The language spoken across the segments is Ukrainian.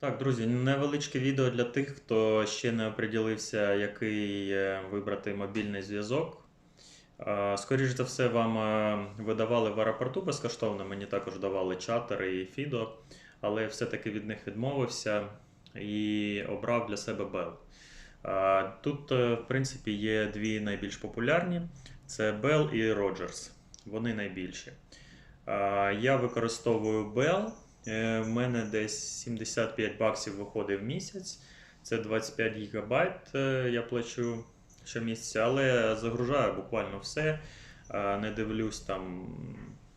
Так, друзі, невеличке відео для тих, хто ще не оприділився, який вибрати мобільний зв'язок. А, Скоріш за все, вам е, видавали в аеропорту безкоштовно, мені також давали чатери і Фідо, але все-таки від них відмовився і обрав для себе Bell. Тут, е, в принципі, є дві найбільш популярні: це Bell і Rogers. Вони найбільші. Я використовую Bell. Е, В мене десь 75 баксів виходить в місяць. Це 25 гігабайт е, я плачу щомісяця, але загружаю буквально все. Е, Не дивлюсь там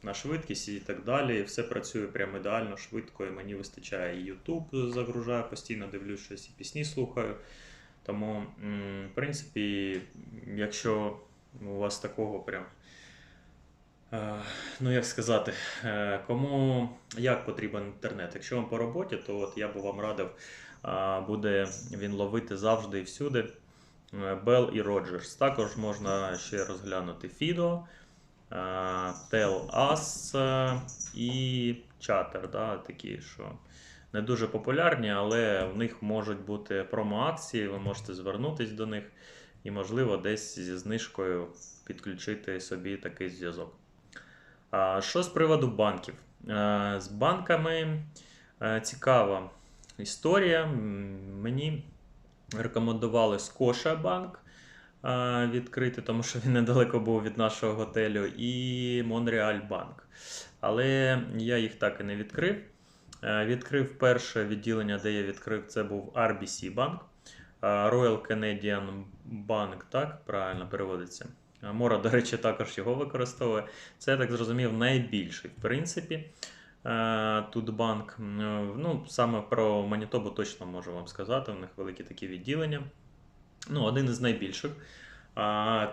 на швидкість і так далі. Все працює прямо ідеально, швидко, і мені вистачає і YouTube загружаю, постійно дивлюсь щось і пісні слухаю. Тому, в принципі, якщо у вас такого прям. Е, Ну, як сказати, е, кому як потрібен інтернет? Якщо вам по роботі, то от я би вам радив, буде він ловити завжди і всюди. е, Bell і Rogers. Також можна ще розглянути Fido, Tell Us і Chatter, да, такі, що не дуже популярні, але в них можуть бути промо-акції, ви можете звернутися до них і, можливо, десь зі знижкою підключити собі такий зв'язок. Що з приводу банків? Е, З банками е, цікава історія. Мені рекомендували Скоша банк е, відкрити, тому що він недалеко був від нашого готелю, і Монреаль банк. Але я їх так і не відкрив. Відкрив перше відділення, де я відкрив, це був RBC банк. Royal Canadian Bank, так правильно переводиться. Мора, до речі, також його використовує. Це, я так зрозумів, найбільший, в принципі. Е, Тут банк. Ну, саме про Манітобу точно можу вам сказати. У них великі такі відділення. Ну, один із найбільших.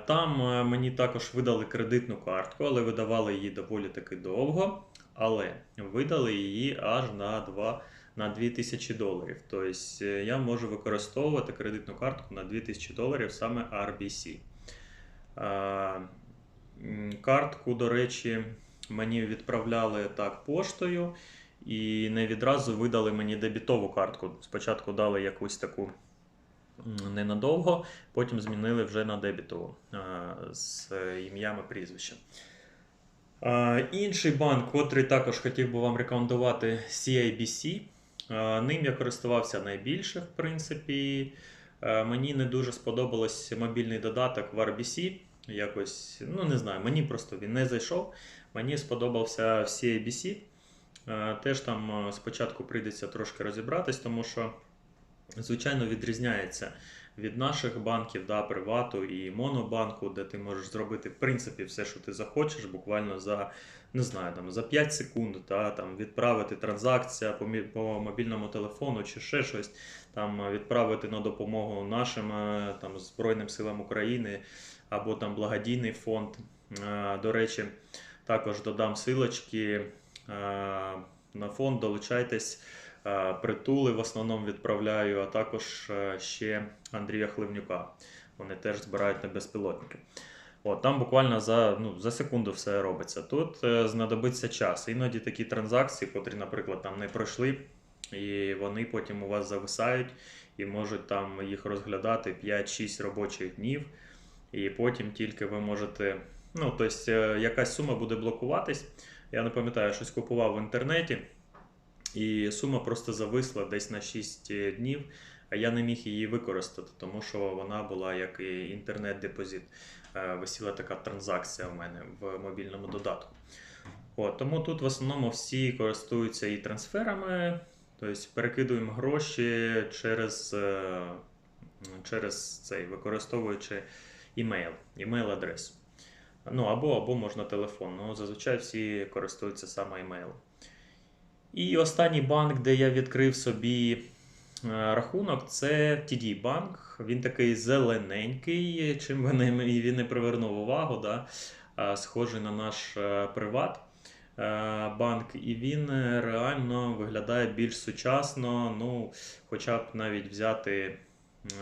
Там е, мені також видали кредитну картку, але видавали її доволі таки довго. Але видали її аж на 2 на 2000 доларів. Тобто е, я можу використовувати кредитну картку на 2000 доларів саме RBC. Картку, до речі, мені відправляли так поштою, і не відразу видали мені дебітову картку. Спочатку дали якусь таку ненадовго, потім змінили вже на дебітову з е, ім'ям і прізвищем. Інший банк, котрий також хотів би вам рекомендувати, CIBC. Ним я користувався найбільше, в принципі. Мені не дуже сподобалось мобільний додаток в RBC. Якось, ну не знаю, мені просто він не зайшов. Мені сподобався в CIBC. Е, Теж там е, спочатку прийдеться трошки розібратись, тому що, звичайно, відрізняється від наших банків, да, привату і монобанку, де ти можеш зробити в принципі все, що ти захочеш, буквально за не знаю, там, за 5 секунд, та, там, відправити транзакція по, по мобільному телефону чи ще щось, там, відправити на допомогу нашим е, там, Збройним силам України або там благодійний фонд. Е, До речі, також додам силочки е, на фонд, долучайтесь. Притули в основному відправляю, а також ще Андрія Хливнюка. Вони теж збирають на безпілотники. От, там буквально за, ну, за секунду все робиться. Тут е, знадобиться час. Іноді такі транзакції, котрі, наприклад, там не пройшли, і вони потім у вас зависають і можуть там їх розглядати 5-6 робочих днів. І потім тільки ви можете. Ну, тобто, е, якась сума буде блокуватись. Я не пам'ятаю, щось купував в інтернеті, і сума просто зависла десь на 6 днів, а я не міг її використати, тому що вона була як і інтернет-депозит. Е, Висіла така транзакція в мене в мобільному додатку. От, тому тут в основному всі користуються і трансферами, тобто перекидуємо гроші через, е, через цей, використовуючи імейл, імейл-адресу. Ну, або, або можна телефон. Ну, зазвичай всі користуються саме імейлом. І останній банк, де я відкрив собі рахунок, це TD банк. Він такий зелененький, чим він не, привернув увагу, да? схожий на наш е, приват е, банк, і він е, реально виглядає більш сучасно. Ну, хоча б навіть взяти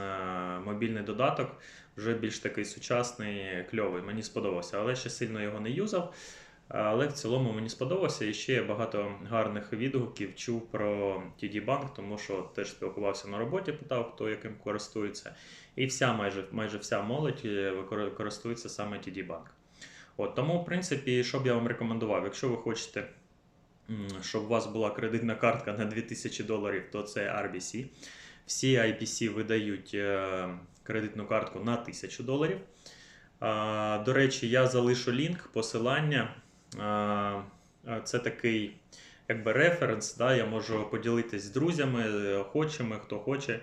е, мобільний додаток, вже більш такий сучасний, кльовий. Мені сподобався, але ще сильно його не юзав. Але в цілому мені сподобався і ще я багато гарних відгуків чув про TD Bank, тому що теж спілкувався на роботі, питав, хто яким користується. І вся майже, майже вся молодь е, користується саме TD Bank. От, тому, в принципі, що б я вам рекомендував, якщо ви хочете, щоб у вас була кредитна картка на 2000 доларів, то це RBC. Всі IPC видають е, кредитну картку на 1000 доларів. До речі, я залишу лінк, посилання. Це такий якби референс. Да? Я можу поділитись з друзями, охочими, хто хоче.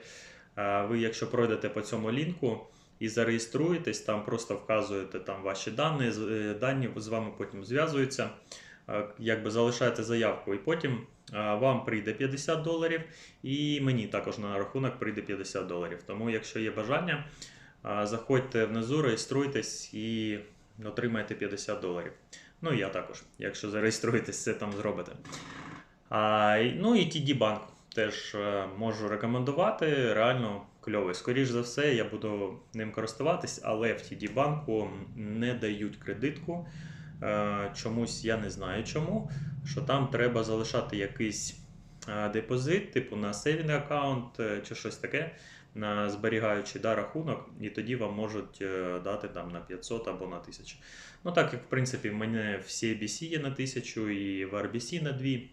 Ви, якщо пройдете по цьому лінку і зареєструєтесь, там просто вказуєте там ваші дані, е, дані з вами потім зв'язуються, якби залишаєте заявку, і потім вам прийде 50 доларів, і мені також на рахунок прийде 50 доларів. Тому, якщо є бажання, заходьте внизу, реєструйтесь і отримаєте 50 доларів. Ну я також, якщо зареєструєтесь, це там зробите. А, ну і TD Bank теж е, можу рекомендувати. Реально кльовий. Скоріш за все, я буду ним користуватись, але в TD банку не дають кредитку. Е, Чомусь я не знаю чому. Що там треба залишати якийсь депозит, типу на сейвінг аккаунт е, чи щось таке, на зберігаючий да, рахунок, і тоді вам можуть е, дати там на 500 або на 1000. Ну так як в принципі в мене в CBC є на 1000 і в RBC на 2, е,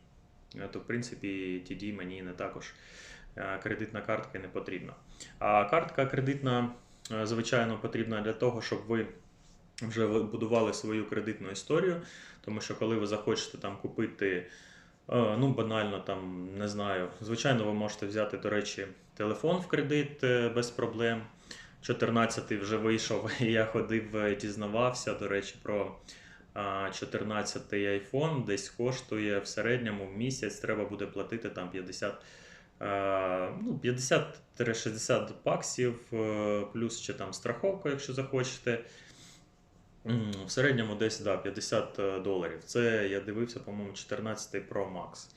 то в принципі TD мені не також е, кредитна картка не потрібна. А картка кредитна, е, звичайно, потрібна для того, щоб ви вже будували свою кредитну історію, тому що коли ви захочете там купити, е, ну банально там не знаю, звичайно, ви можете взяти, до речі, телефон в кредит е, без проблем. 14-й вже вийшов, і я ходив, е, дізнавався, до речі, про 14-й iPhone десь коштує в середньому в місяць треба буде платити там 50, е, ну, 50-60 баксів, е, плюс ще там страховка, якщо захочете. В середньому десь да, 50 доларів. Це я дивився, по-моєму, 14 Pro Max.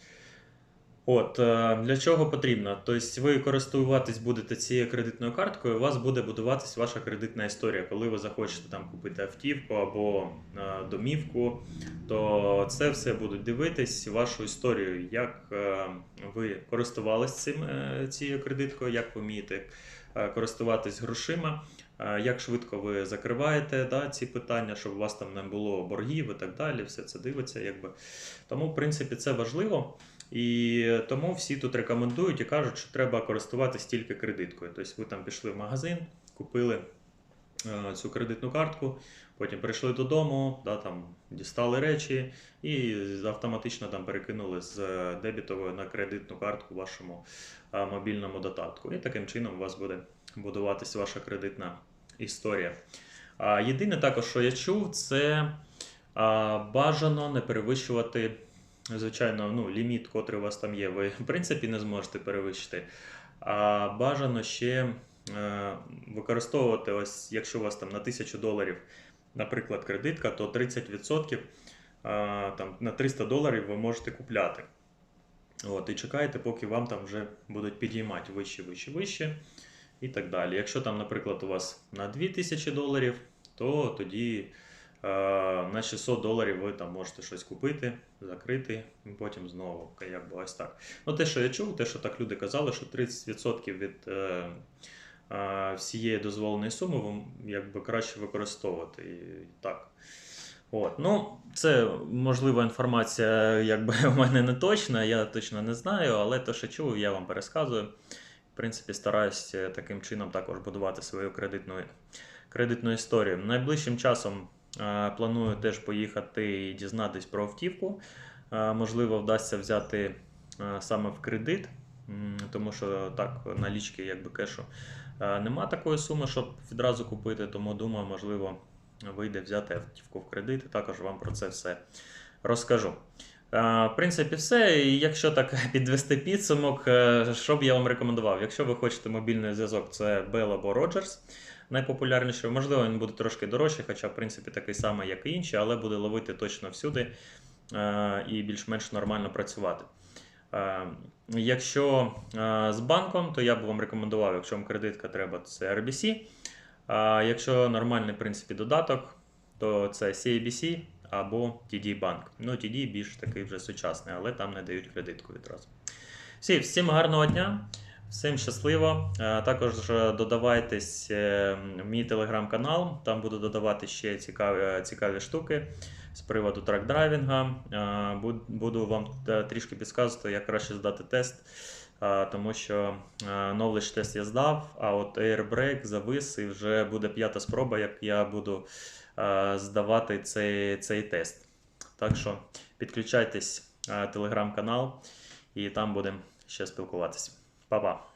От, е, для чого потрібно? Тобто ви користуватись будете цією кредитною карткою, у вас буде будуватись ваша кредитна історія. Коли ви захочете там купити автівку або е, домівку, то це все будуть дивитись вашу історію, як е, ви користувались цим, е, цією кредиткою, як ви вмієте е, користуватись грошима. Е, Як швидко ви закриваєте да, ці питання, щоб у вас там не було боргів і так далі, все це дивиться. Якби. Тому, в принципі, це важливо. І тому всі тут рекомендують і кажуть, що треба користуватись тільки кредиткою. Тобто ви там пішли в магазин, купили е, цю кредитну картку, потім прийшли додому, да, там, дістали речі і автоматично там перекинули з е, дебітової на кредитну картку вашому мобільному додатку. І таким чином у вас буде будуватись ваша кредитна історія. Єдине також, що я чув, це бажано не перевищувати, звичайно, ну, ліміт, котрий у вас там є, ви в принципі не зможете перевищити. А бажано ще е, використовувати, ось, якщо у вас там на 1000 доларів, наприклад, кредитка, то 30% а, там, на 300 доларів ви можете купляти. От, і чекаєте, поки вам там вже будуть підіймати вище, вище, вище і так далі. Якщо там, наприклад, у вас на 2000 доларів, то тоді е, на 600 доларів ви там можете щось купити, закрити, і потім знову якби ось так. Ну, те, що я чув, те, що так люди казали, що 30% від е, е, всієї дозволеної суми вам якби краще використовувати. І так. От, ну, це можлива інформація, якби у мене не точна, я точно не знаю, але те, що чув, я вам пересказую. В принципі, стараюсь е, таким чином також будувати свою кредитну, кредитну історію. Найближчим часом е, планую теж поїхати і дізнатись про автівку. Е, можливо, вдасться взяти саме в кредит, тому що так, налічки, якби кешу, нема такої суми, щоб відразу купити, тому думаю, можливо, вийде взяти автівку в кредит, і також вам про це все розкажу. Е, В принципі, все. І якщо так підвести підсумок, е, що б я вам рекомендував? Якщо ви хочете мобільний зв'язок, це Bell або Rogers. Найпопулярніший, можливо, він буде трошки дорожчий, хоча, в принципі, такий самий, як і інші, але буде ловити точно всюди е, і більш-менш нормально працювати. Якщо з банком, то я б вам рекомендував, якщо вам кредитка треба, то це RBC. Якщо нормальний в принципі, додаток, то це CABC або TD Bank. Ну, TD більш такий вже сучасний, але там не дають кредитку відразу. Всі, всім гарного дня, всім щасливо. Е, Також е, додавайтесь е, в мій телеграм-канал, там буду додавати ще цікаві, цікаві штуки з приводу трак-драйвінга. Е, Буду вам е, трішки підказувати, як краще здати тест. е, Тому що е, knowledge тест я здав, а от Airbrake завис і вже буде п'ята спроба, як я буду е, здавати цей, цей тест. Так що підключайтесь е, телеграм-канал і там будемо ще спілкуватись. Па-па!